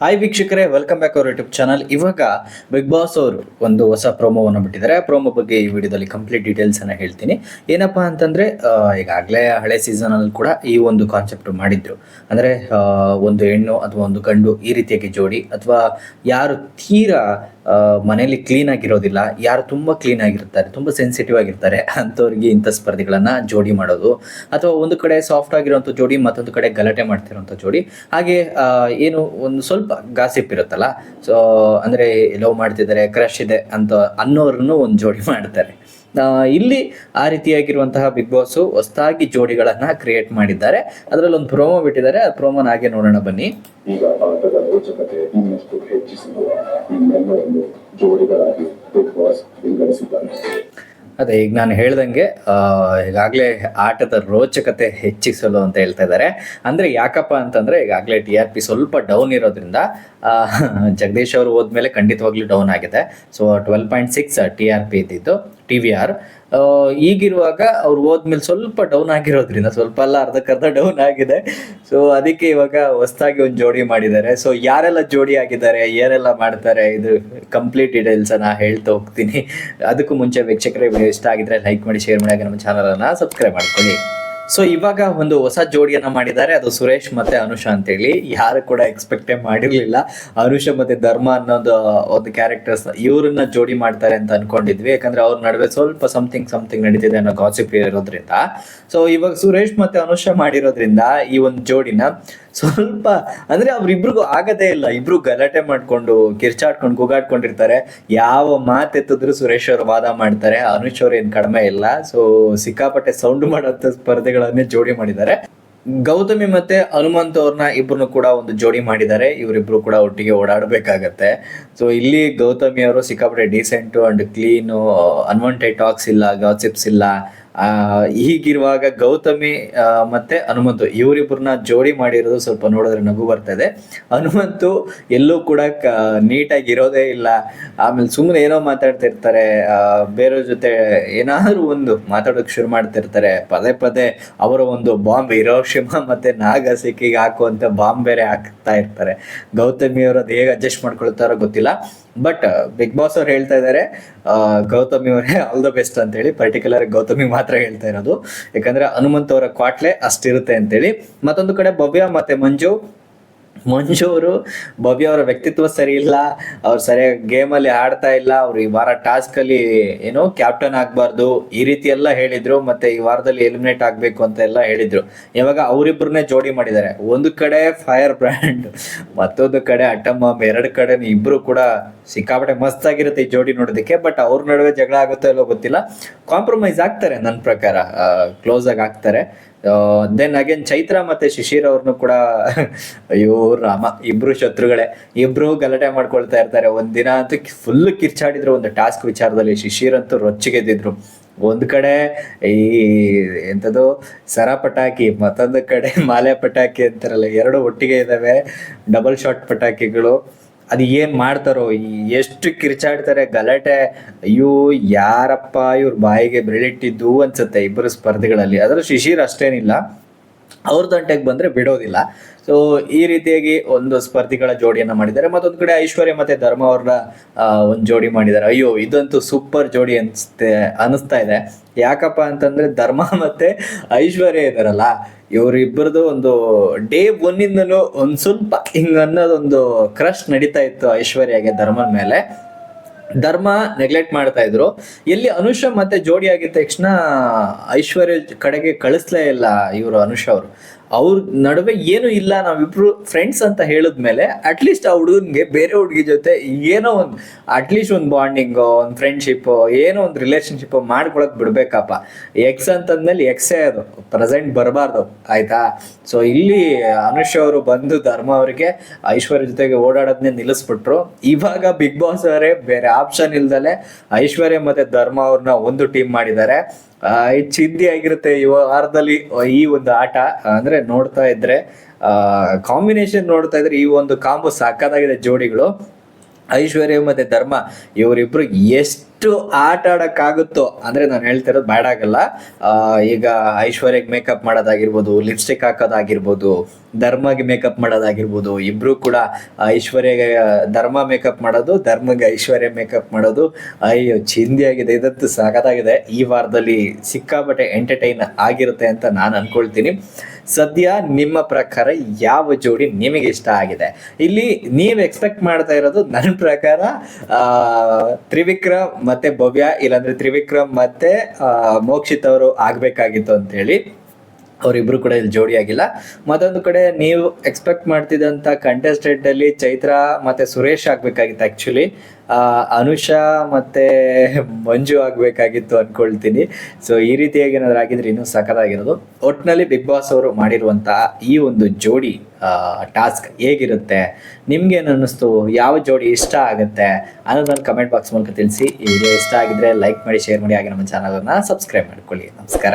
Hi ವೀಕ್ಷಕರೇ. Welcome back our YouTube channel ಇವಾಗ Bigg Boss ಅವರು ಒಂದು ಹೊಸ ಪ್ರೋಮೋವನ್ನು ಬಿಟ್ಟಿದ್ದಾರೆ. ಆ ಪ್ರೋಮೋ ಬಗ್ಗೆ ಈ ವಿಡಿಯೋದಲ್ಲಿ ಕಂಪ್ಲೀಟ್ ಡೀಟೇಲ್ಸ್ ಅನ್ನ ಹೇಳ್ತೀನಿ. ಏನಪ್ಪಾ ಅಂತಂದ್ರೆ ಈಗಾಗಲೇ ಹಳೆ ಸೀಸನ್ ಅಲ್ಲಿ ಕೂಡ ಈ ಒಂದು ಕಾನ್ಸೆಪ್ಟ್ ಮಾಡಿದ್ರು. ಅಂದ್ರೆ ಒಂದು ಹೆಣ್ಣು ಅಥವಾ ಒಂದು ಗಂಡು ಈ ರೀತಿಯಾಗಿ ಜೋಡಿ ಅಥವಾ ಯಾರು ತೀರಾ ಮನೆಯಲ್ಲಿ ಕ್ಲೀನ್ ಆಗಿರೋದಿಲ್ಲ. ಯಾರು ತುಂಬ ಕ್ಲೀನ್ ಆಗಿರ್ತಾರೆ, ತುಂಬ ಸೆನ್ಸಿಟಿವ್ ಆಗಿರ್ತಾರೆ, ಅಂಥವ್ರಿಗೆ ಇಂಥ ಸ್ಪರ್ಧೆಗಳನ್ನು ಜೋಡಿ ಮಾಡೋದು. ಅಥವಾ ಒಂದು ಕಡೆ ಸಾಫ್ಟ್ ಆಗಿರುವಂಥ ಜೋಡಿ, ಮತ್ತೊಂದು ಕಡೆ ಗಲಾಟೆ ಮಾಡ್ತಿರೋಂಥ ಜೋಡಿ. ಹಾಗೆ ಏನು ಒಂದು ಸ್ವಲ್ಪ ಗಾಸಿಪ್ ಇರುತ್ತಲ್ಲ ಸೊ ಅಂದರೆ ಲವ್ ಮಾಡ್ತಿದ್ದಾರೆ ಕ್ರಶ್ ಇದೆ ಅಂತ ಅನ್ನೋರನ್ನು ಒಂದು ಜೋಡಿ ಮಾಡ್ತಾರೆ. ಇಲ್ಲಿ ಆ ರೀತಿಯಾಗಿರುವಂತಹ ಬಿಗ್ ಬಾಸ್ ಹೊಸದಾಗಿ ಜೋಡಿಗಳನ್ನ ಕ್ರಿಯೇಟ್ ಮಾಡಿದ್ದಾರೆ. ಅದರಲ್ಲಿ ಒಂದು ಪ್ರೋಮೋ ಬಿಟ್ಟಿದ್ದಾರೆ. ಆ ಪ್ರೋಮೋನ ಹಾಗೆ ನೋಡೋಣ ಬನ್ನಿ. ಈಗ ಆಟದ ರೋಚಕತೆ ಇನ್ನಷ್ಟು ಹೆಚ್ಚಿಸಲು ಜೋಡಿಗಳಾಗಿ ಬಿಗ್ ಬಾಸ್ ವಿಂಗಡಿಸಿದ್ದಾರೆ. ಅದೇ ಈಗ ನಾನು ಹೇಳ್ದಂಗೆ ಈಗಾಗಲೇ ಆಟದ ರೋಚಕತೆ ಹೆಚ್ಚಿಸಲು ಅಂತ ಹೇಳ್ತಾ ಇದ್ದಾರೆ. ಅಂದರೆ ಯಾಕಪ್ಪ ಅಂತಂದರೆ ಈಗಾಗಲೇ ಟಿ ಆರ್ ಪಿ ಸ್ವಲ್ಪ ಡೌನ್ ಇರೋದ್ರಿಂದ ಜಗದೀಶ್ ಅವರು ಹೋದ್ಮೇಲೆ ಖಂಡಿತವಾಗ್ಲೂ ಡೌನ್ ಆಗಿದೆ. So twelve point six T R P ಇದ್ದಿದ್ದು. T V R. ಈಗಿರುವಾಗ ಅವ್ರು ಹೋದ್ಮೇಲೆ ಸ್ವಲ್ಪ ಡೌನ್ ಆಗಿರೋದ್ರಿಂದ, ಸ್ವಲ್ಪ ಅಲ್ಲ ಅರ್ಧಕ್ಕರ್ಧ ಡೌನ್ ಆಗಿದೆ. ಸೊ ಅದಕ್ಕೆ ಇವಾಗ ಹೊಸದಾಗಿ ಒಂದು ಜೋಡಿ ಮಾಡಿದ್ದಾರೆ. ಸೊ ಯಾರೆಲ್ಲ ಜೋಡಿ ಆಗಿದ್ದಾರೆ ಏನೆಲ್ಲ ಮಾಡ್ತಾರೆ, ಇದು ಕಂಪ್ಲೀಟ್ ಡೀಟೇಲ್ಸ್ ನಾ ಹೇಳ್ತಾ ಹೋಗ್ತೀನಿ. ಅದಕ್ಕೂ ಮುಂಚೆ ವೀಕ್ಷಕರೇ ವಿಡಿಯೋ ಇಷ್ಟ ಆಗಿದ್ರೆ ಲೈಕ್ ಮಾಡಿ ಶೇರ್ ಮಾಡಿ ನಮ್ಮ ಚಾನಲನ್ನು ಸಬ್ಸ್ಕ್ರೈಬ್ ಮಾಡ್ಕೊಳ್ಳಿ. ಸೊ ಇವಾಗ ಒಂದು ಹೊಸ ಜೋಡಿಯನ್ನ ಮಾಡಿದ್ದಾರೆ. ಅದು ಸುರೇಶ್ ಮತ್ತೆ ಅನುಷಾ ಅಂತೇಳಿ. ಯಾರು ಕೂಡ ಎಕ್ಸ್ಪೆಕ್ಟೇ ಮಾಡಿರ್ಲಿಲ್ಲ. ಅನುಷಾ ಮತ್ತೆ ಧರ್ಮ ಅನ್ನೋದು, ಒಂದು ಕ್ಯಾರೆಕ್ಟರ್ಸ್ ಇವ್ರನ್ನ ಜೋಡಿ ಮಾಡ್ತಾರೆ ಅಂತ ಅನ್ಕೊಂಡಿದ್ವಿ. ಯಾಕಂದ್ರೆ ಅವ್ರ ನಡುವೆ ಸ್ವಲ್ಪ ಸಮಥಿಂಗ್ ಸಮಥಿಂಗ್ ನಡೀತಿದೆ ಅನ್ನೋ ಗಾಸಿಪ್ ಇರೋದ್ರಿಂದ. ಸೊ ಇವಾಗ ಸುರೇಶ್ ಮತ್ತೆ ಅನುಷಾ ಮಾಡಿರೋದ್ರಿಂದ ಈ ಒಂದು ಜೋಡಿನ ಸ್ವಲ್ಪ, ಅಂದ್ರೆ ಅವ್ರಿಬ್ರಿಗೂ ಆಗದೇ ಇಲ್ಲ. ಇಬ್ರು ಗಲಾಟೆ ಮಾಡ್ಕೊಂಡು, ಕಿರ್ಚಾಡ್ಕೊಂಡು, ಕೂಗಾಡ್ಕೊಂಡಿರ್ತಾರೆ. ಯಾವ ಮಾತೆತ್ತಿದ್ರು ಸುರೇಶ್ ಅವ್ರು ವಾದ ಮಾಡ್ತಾರೆ. ಅನುಷ್ ಅವ್ರು ಏನ್ ಕಡಿಮೆ ಇಲ್ಲ. ಸೊ ಸಿಕ್ಕಾಪಟ್ಟೆ ಸೌಂಡ್ ಮಾಡೋಂಥ ಸ್ಪರ್ಧೆಗಳನ್ನೇ ಜೋಡಿ ಮಾಡಿದ್ದಾರೆ. ಗೌತಮಿ ಮತ್ತೆ ಹನುಮಂತ್ ಅವ್ರನ್ನ ಇಬ್ರು ಕೂಡ ಒಂದು ಜೋಡಿ ಮಾಡಿದ್ದಾರೆ. ಇವರಿಬ್ರು ಕೂಡ ಒಟ್ಟಿಗೆ ಓಡಾಡಬೇಕಾಗತ್ತೆ. ಸೊ ಇಲ್ಲಿ ಗೌತಮಿ ಅವರು ಸಿಕ್ಕಾಪಟ್ಟೆ decent and clean unwanted talks ಇಲ್ಲ ಗಾಸಿಪ್ಸ್ ಇಲ್ಲ. ಆ, ಹೀಗಿರುವಾಗ ಗೌತಮಿ ಮತ್ತೆ ಹನುಮಂತು ಇವರಿಬ್ಬರನ್ನ ಜೋಡಿ ಮಾಡಿರೋದು ಸ್ವಲ್ಪ ನೋಡಿದ್ರೆ ನಗು ಬರ್ತಾ ಇದೆ. ಹನುಮಂತು ಎಲ್ಲೂ ಕೂಡ ಕ ನೀಟಾಗಿ ಇರೋದೇ ಇಲ್ಲ. ಆಮೇಲೆ ಸುಮ್ಮನೆ ಏನೋ ಮಾತಾಡ್ತಿರ್ತಾರೆ ಬೇರೆಯವ್ರ ಜೊತೆ ಏನಾದರೂ ಒಂದು ಮಾತಾಡೋಕೆ ಶುರು ಮಾಡ್ತಿರ್ತಾರೆ. ಪದೇ ಪದೇ ಅವರ ಒಂದು ಬಾಂಬ್ ಹಿರೋಶಿಮ ಮತ್ತೆ ನಾಗಸಿಕ್ಕಿಗೆ ಹಾಕುವಂತ ಬಾಂಬ್ ಬೇರೆ ಹಾಕ್ತಾ ಇರ್ತಾರೆ. ಗೌತಮಿ ಅವರು ಅದು ಹೇಗೆ ಅಡ್ಜಸ್ಟ್ ಮಾಡ್ಕೊಳ್ತಾರೋ ಗೊತ್ತಿಲ್ಲ. ಬಟ್ ಬಿಗ್ ಬಾಸ್ ಅವ್ರು ಹೇಳ್ತಾ ಇದ್ದಾರೆ ಗೌತಮಿ ಅವರೇ ಆಲ್ ದ ಬೆಸ್ಟ್ ಅಂತ ಹೇಳಿ ಪರ್ಟಿಕ್ಯುಲರ್ ಗೌತಮಿ ಮಾತ್ರ ಹೇಳ್ತಾ ಇರೋದು. ಯಾಕಂದ್ರೆ ಹನುಮಂತ್ ಅವರ ಕ್ವಾಟ್ಲೆ ಅಷ್ಟಿರುತ್ತೆ ಅಂತೇಳಿ. ಮತ್ತೊಂದು ಕಡೆ ಭವ್ಯ ಮತ್ತೆ ಮಂಜು ಮಂಜು ಅವರು ಭವ್ಯ ಅವರ ವ್ಯಕ್ತಿತ್ವ ಸರಿ ಇಲ್ಲ, ಅವ್ರು ಸರಿಯಾಗಿ ಗೇಮಲ್ಲಿ ಆಡ್ತಾ ಇಲ್ಲ, ಅವ್ರು ಈ ವಾರ ಟಾಸ್ಕ್ ಅಲ್ಲಿ ಏನು ಕ್ಯಾಪ್ಟನ್ ಆಗಬಾರ್ದು, ಈ ರೀತಿ ಎಲ್ಲ ಹೇಳಿದ್ರು, ಮತ್ತೆ ಈ ವಾರದಲ್ಲಿ ಎಲಿಮಿನೇಟ್ ಆಗ್ಬೇಕು ಅಂತ ಎಲ್ಲ ಹೇಳಿದ್ರು. ಇವಾಗ ಅವರಿಬ್ಬರನ್ನೇ ಜೋಡಿ ಮಾಡಿದ್ದಾರೆ. ಒಂದು ಕಡೆ ಫೈರ್ ಬ್ರ್ಯಾಂಡ್ ಮತ್ತೊಂದು ಕಡೆ ಅಟ್ಟಮ್ಮ ಎರಡು ಕಡೆ ಇಬ್ರು ಕೂಡ ಸಿಕ್ಕಾಪಟ್ಟೆ ಮಸ್ತ್ ಆಗಿರುತ್ತೆ ಈ ಜೋಡಿ ನೋಡೋದಕ್ಕೆ ಬಟ್ ಅವ್ರ ನಡುವೆ ಜಗಳ ಆಗುತ್ತೋ ಇಲ್ಲೋ ಗೊತ್ತಿಲ್ಲ. ಕಾಂಪ್ರಮೈಸ್ ಆಗ್ತಾರೆ ನನ್ನ ಪ್ರಕಾರ. ಕ್ಲೋಸ್ ಆಗಿ ಆಗ್ತಾರೆ. ದೆನ್ ಅಗೇನ್ ಚೈತ್ರ ಮತ್ತೆ ಶಿಶಿರ್ ಅವ್ರನ್ನು ಕೂಡ, ಅಯ್ಯೋ ರಾಮ, ಇಬ್ರು ಶತ್ರುಗಳೇ, ಇಬ್ರು ಗಲಾಟೆ ಮಾಡ್ಕೊಳ್ತಾ ಇರ್ತಾರೆ. ಒಂದಿನ ಅಂತೂ ಫುಲ್ ಕಿರ್ಚಾಡಿದ್ರು, ಒಂದು ಟಾಸ್ಕ್ ವಿಚಾರದಲ್ಲಿ ಶಿಶಿರ್ ಅಂತೂ ರೊಚ್ಚಿಗೆದ್ದಿದ್ರು. ಒಂದ್ ಕಡೆ ಈ ಎಂಥದ್ದು ಸರ ಪಟಾಕಿ, ಮತ್ತೊಂದು ಕಡೆ ಮಾಲೆ ಪಟಾಕಿ ಅಂತಾರಲ್ಲ, ಎರಡು ಒಟ್ಟಿಗೆ ಇದಾವೆ ಡಬಲ್ ಶಾಟ್ ಪಟಾಕಿಗಳು. ಅದು ಏನ್ ಮಾಡ್ತಾರೋ ಎಷ್ಟು ಕಿರ್ಚಾಡ್ತಾರೆ, ಗಲಾಟೆ. ಅಯ್ಯೋ, ಯಾರಪ್ಪ ಇವ್ರ ಬಾಯಿಗೆ ಬೆರಳಿಟ್ಟಿದ್ದು ಅನ್ಸುತ್ತೆ ಇಬ್ಬರು ಸ್ಪರ್ಧೆಗಳಲ್ಲಿ. ಅದ್ರ ಶಿಶಿರ್ ಅಷ್ಟೇನಿಲ್ಲ. ಅವ್ರ ತಂಟೆಗೆ ಬಂದ್ರೆ ಬಿಡೋದಿಲ್ಲ. ಸೊ ಈ ರೀತಿಯಾಗಿ ಒಂದು ಸ್ಪರ್ಧಿಗಳ ಜೋಡಿಯನ್ನ ಮಾಡಿದ್ದಾರೆ. ಮತ್ತೊಂದು ಕಡೆ ಐಶ್ವರ್ಯ ಮತ್ತೆ ಧರ್ಮ ಅವ್ರನ್ನ ಒಂದು ಜೋಡಿ ಮಾಡಿದ್ದಾರೆ. ಅಯ್ಯೋ, ಇದಂತೂ ಸೂಪರ್ ಜೋಡಿ ಅನ್ಸುತ್ತೆ ಅನಿಸ್ತಾ ಇದೆ. ಯಾಕಪ್ಪ ಅಂತಂದ್ರೆ ಧರ್ಮ ಮತ್ತೆ ಐಶ್ವರ್ಯ ಇದಾರಲ್ಲ. ಇವರಿಬ್ಬರದು ಒಂದು ಡೇ ಒನ್ನಿಂದಲೂ ಒಂದು ಸ್ವಲ್ಪ ಹಿಂಗ ಅನ್ನೋದೊಂದು ಕ್ರಶ್ ನಡೀತಾ ಇತ್ತು ಐಶ್ವರ್ಯಗೆ ಧರ್ಮದ ಮೇಲೆ. ಧರ್ಮ ನೆಗ್ಲೆಕ್ಟ್ ಮಾಡ್ತಾ ಇದ್ರು. ಎಲ್ಲಿ ಅನುಷ ಮತ್ತೆ ಜೋಡಿ ಆಗಿದ ತಕ್ಷಣ ಐಶ್ವರ್ಯ ಕಡೆಗೆ ಕಳಿಸ್ಲೇ ಇಲ್ಲ ಇವರು ಅನುಷ ಅವರು. ಅವ್ರ ನಡುವೆ ಏನು ಇಲ್ಲ, ನಾವಿಬ್ರು ಫ್ರೆಂಡ್ಸ್ ಅಂತ ಹೇಳಿದ್ಮೇಲೆ ಅಟ್ಲೀಸ್ಟ್ ಆ ಹುಡುಗನ್ಗೆ ಬೇರೆ ಹುಡುಗಿ ಜೊತೆ ಏನೋ ಒಂದು ಅಟ್ಲೀಸ್ಟ್ ಒಂದು ಬಾಂಡಿಂಗ್ ಒಂದು ಫ್ರೆಂಡ್ಶಿಪ್ ಏನೋ ಒಂದು ರಿಲೇಶನ್ಶಿಪ್ ಮಾಡ್ಕೊಳಕ್ ಬಿಡ್ಬೇಕಪ್ಪ. ಎಕ್ಸ್ ಅಂತಂದ್ಮೇಲೆ ಎಕ್ಸೇ ಅದು ಪ್ರೆಸೆಂಟ್ ಬರಬಾರ್ದು, ಆಯ್ತಾ? ಸೊ ಇಲ್ಲಿ ಅನುಷ್ ಅವರು ಬಂದು ಧರ್ಮ ಅವರಿಗೆ ಐಶ್ವರ್ಯ ಜೊತೆಗೆ ಓಡಾಡೋದನ್ನೇ ನಿಲ್ಲಿಸ್ಬಿಟ್ರು. ಇವಾಗ ಬಿಗ್ ಬಾಸ್ ಅವರೇ ಬೇರೆ ಆಪ್ಷನ್ ಇಲ್ದಲೆ ಐಶ್ವರ್ಯ ಮತ್ತೆ ಧರ್ಮ ಅವ್ರನ್ನ ಒಂದು ಟೀಮ್ ಮಾಡಿದ್ದಾರೆ. ಚಿದ್ದಿ ಆಗಿರುತ್ತೆ ಈ ವಾರದಲ್ಲಿ ಈ ಒಂದು ಆಟ. ಅಂದ್ರೆ ನೋಡ್ತಾ ಇದ್ರೆ ಕಾಂಬಿನೇಷನ್ ನೋಡ್ತಾ ಇದ್ರೆ ಈ ಒಂದು ಕಾಂಬೋ ಸಾಕಾಗಿದೆ ಜೋಡಿಗಳು. ಐಶ್ವರ್ಯ ಮತ್ತೆ ಧರ್ಮ, ಇವರಿಬ್ರು ಎಷ್ಟು ಆಟ ಆಡಕ್ಕಾಗುತ್ತೋ, ಅಂದ್ರೆ ನಾನು ಹೇಳ್ತಿರೋದು ಬ್ಯಾಡ್ ಆಗಲ್ಲ ಈಗ ಐಶ್ವರ್ಯಗೆ ಮೇಕಪ್ ಮಾಡೋದಾಗಿರ್ಬೋದು ಲಿಪ್ಸ್ಟಿಕ್ ಹಾಕೋದಾಗಿರ್ಬೋದು, ಧರ್ಮಗೆ ಮೇಕಪ್ ಮಾಡೋದಾಗಿರ್ಬೋದು, ಇಬ್ರು ಕೂಡ ಐಶ್ವರ್ಯಗೆ ಧರ್ಮ ಮೇಕಪ್ ಮಾಡೋದು, ಧರ್ಮಗೆ ಐಶ್ವರ್ಯ ಮೇಕಪ್ ಮಾಡೋದು. ಅಯ್ಯೋ, ಚಿಂದಿ ಆಗಿದೆ. ಇದಂತೂ ಸಖತ್ತಾಗಿದೆ. ಈ ವಾರದಲ್ಲಿ ಸಿಕ್ಕಾಪಟ್ಟೆ ಎಂಟರ್ಟೈನ್ ಆಗಿರುತ್ತೆ ಅಂತ ನಾನು ಅನ್ಕೊಳ್ತೀನಿ. ಸದ್ಯ ನಿಮ್ಮ ಪ್ರಕಾರ ಯಾವ ಜೋಡಿ ನಿಮಗೆ ಇಷ್ಟ ಆಗಿದೆ? ಇಲ್ಲಿ ನೀವು ಎಕ್ಸ್ಪೆಕ್ಟ್ ಮಾಡ್ತಾ ಇರೋದು ನನ್ನ ಪ್ರಕಾರ ತ್ರಿವಿಕ್ರಮ್ ಮತ್ತೆ ಭವ್ಯ, ಇಲ್ಲಾಂದ್ರೆ ತ್ರಿವಿಕ್ರಮ್ ಮತ್ತೆ ಮೋಕ್ಷಿತ್ ಅವರು ಆಗ್ಬೇಕಾಗಿತ್ತು ಅಂತ ಹೇಳಿ ಅವರಿಬ್ರು ಕೂಡ ಇಲ್ಲಿ ಜೋಡಿ ಆಗಿಲ್ಲ. ಮತ್ತೊಂದು ಕಡೆ ನೀವು ಎಕ್ಸ್ಪೆಕ್ಟ್ ಮಾಡ್ತಿದ್ದಂಥ ಕಂಟೆಸ್ಟೆಂಟ್ ಅಲ್ಲಿ ಚೈತ್ರ ಮತ್ತೆ ಸುರೇಶ್ ಆಗ್ಬೇಕಾಗಿತ್ತು ಆಕ್ಚುಲಿ ಅನುಷಾ ಮತ್ತೆ ಮಂಜು ಆಗ್ಬೇಕಾಗಿತ್ತು ಅನ್ಕೊಳ್ತೀನಿ. ಸೊ ಈ ರೀತಿಯಾಗಿ ಏನಾದ್ರು ಆಗಿದ್ರೆ ಇನ್ನೂ ಸಖತ್ತಾಗಿರೋದು. ಒಟ್ಟಿನಲ್ಲಿ ಬಿಗ್ ಬಾಸ್ ಅವರು ಮಾಡಿರುವಂತಹ ಈ ಒಂದು ಜೋಡಿ ಟಾಸ್ಕ್ ಹೇಗಿರುತ್ತೆ? ನಿಮ್ಗೇನು ಅನ್ನಿಸ್ತು? ಯಾವ ಜೋಡಿ ಇಷ್ಟ ಆಗುತ್ತೆ? ಅನ್ನೋದನ್ನ ಕಮೆಂಟ್ ಬಾಕ್ಸ್ ಮೂಲಕ ತಿಳಿಸಿ. ಈ ವಿಡಿಯೋ ಇಷ್ಟ ಆಗಿದ್ರೆ ಲೈಕ್ ಮಾಡಿ ಶೇರ್ ಮಾಡಿ, ಹಾಗೆ ನಮ್ಮ ಚಾನಲನ್ನು ಸಬ್ಸ್ಕ್ರೈಬ್ ಮಾಡ್ಕೊಳ್ಳಿ. ನಮಸ್ಕಾರ.